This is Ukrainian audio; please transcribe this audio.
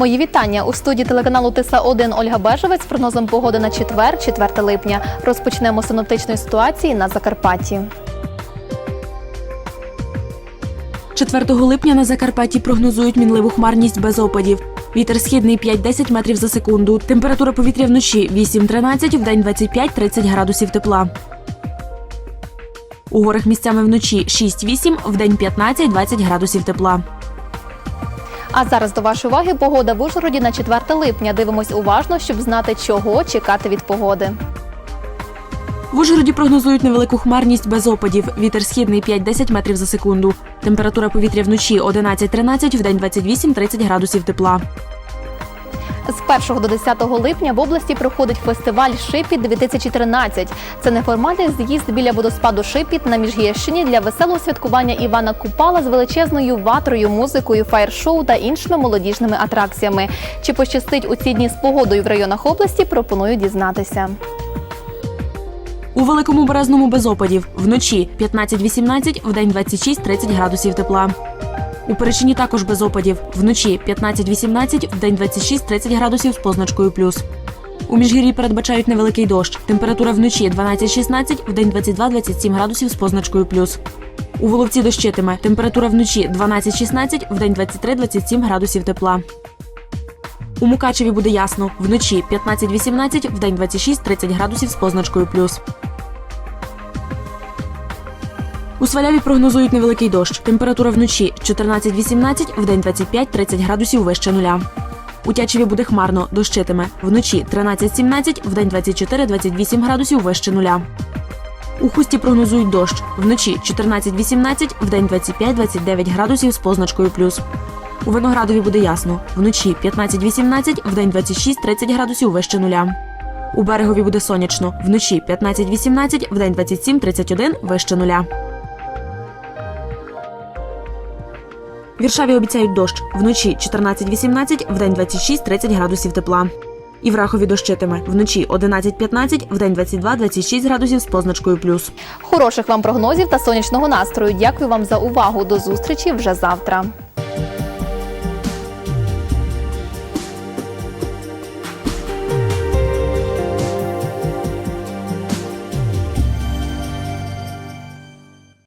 Мої вітання у студії телеканалу Тиса 1 Ольга Бежевець з прогнозом погоди на четвер, 4 липня. Розпочнемо синоптичної ситуації на Закарпатті. 4 липня на Закарпатті прогнозують мінливу хмарність без опадів. Вітер східний 5-10 метрів за секунду. Температура повітря вночі 8-13, вдень 25-30 градусів тепла. У горах місцями вночі 6-8, вдень 15-20 градусів тепла. А зараз до вашої уваги погода в Ужгороді на 4 липня. Дивимось уважно, щоб знати, чого чекати від погоди. В Ужгороді прогнозують невелику хмарність без опадів. Вітер східний 5-10 метрів за секунду. Температура повітря вночі 11-13, вдень 28-30 градусів тепла. З 1 до 10 липня в області проходить фестиваль Шипіт 2013. Це неформальний з'їзд біля водоспаду Шипіт на Міжгірщині для веселого святкування Івана Купала з величезною ватрою, музикою, фаєр-шоу та іншими молодіжними атракціями. Чи пощастить у ці дні з погодою в районах області? Пропоную дізнатися. У великому березному без опадів. Вночі 15-18, вдень 26-30 градусів тепла. У Перечині також без опадів. Вночі 15-18, вдень 26-30 градусів з позначкою плюс. У Міжгір'ї передбачають невеликий дощ. Температура вночі 12-16, вдень 22-27 градусів з позначкою плюс. У Воловці дощитиме. Температура вночі 12-16, вдень 23-27 градусів тепла. У Мукачеві буде ясно. Вночі 15-18, вдень 26-30 градусів з позначкою плюс. У Сваляві прогнозують невеликий дощ. Температура вночі 14-18, вдень 25-30 градусів вище нуля. У Тячеві буде хмарно, дощитиме. Вночі 13-17, вдень 24-28 градусів вище нуля. У Хусті прогнозують дощ. Вночі 14-18, вдень 25-29 градусів з позначкою плюс. У Виноградові буде ясно. Вночі 15-18, вдень 26-30 градусів вище нуля. У берегові буде сонячно. Вночі 15-18, вдень 27-31 вище нуля. Віршаві обіцяють дощ. Вночі 14-18, вдень 26-30 градусів тепла. І в Рахові дощитиме. Вночі 11-15, вдень 22-26 градусів з позначкою плюс. Хороших вам прогнозів та сонячного настрою. Дякую вам за увагу. До зустрічі вже завтра.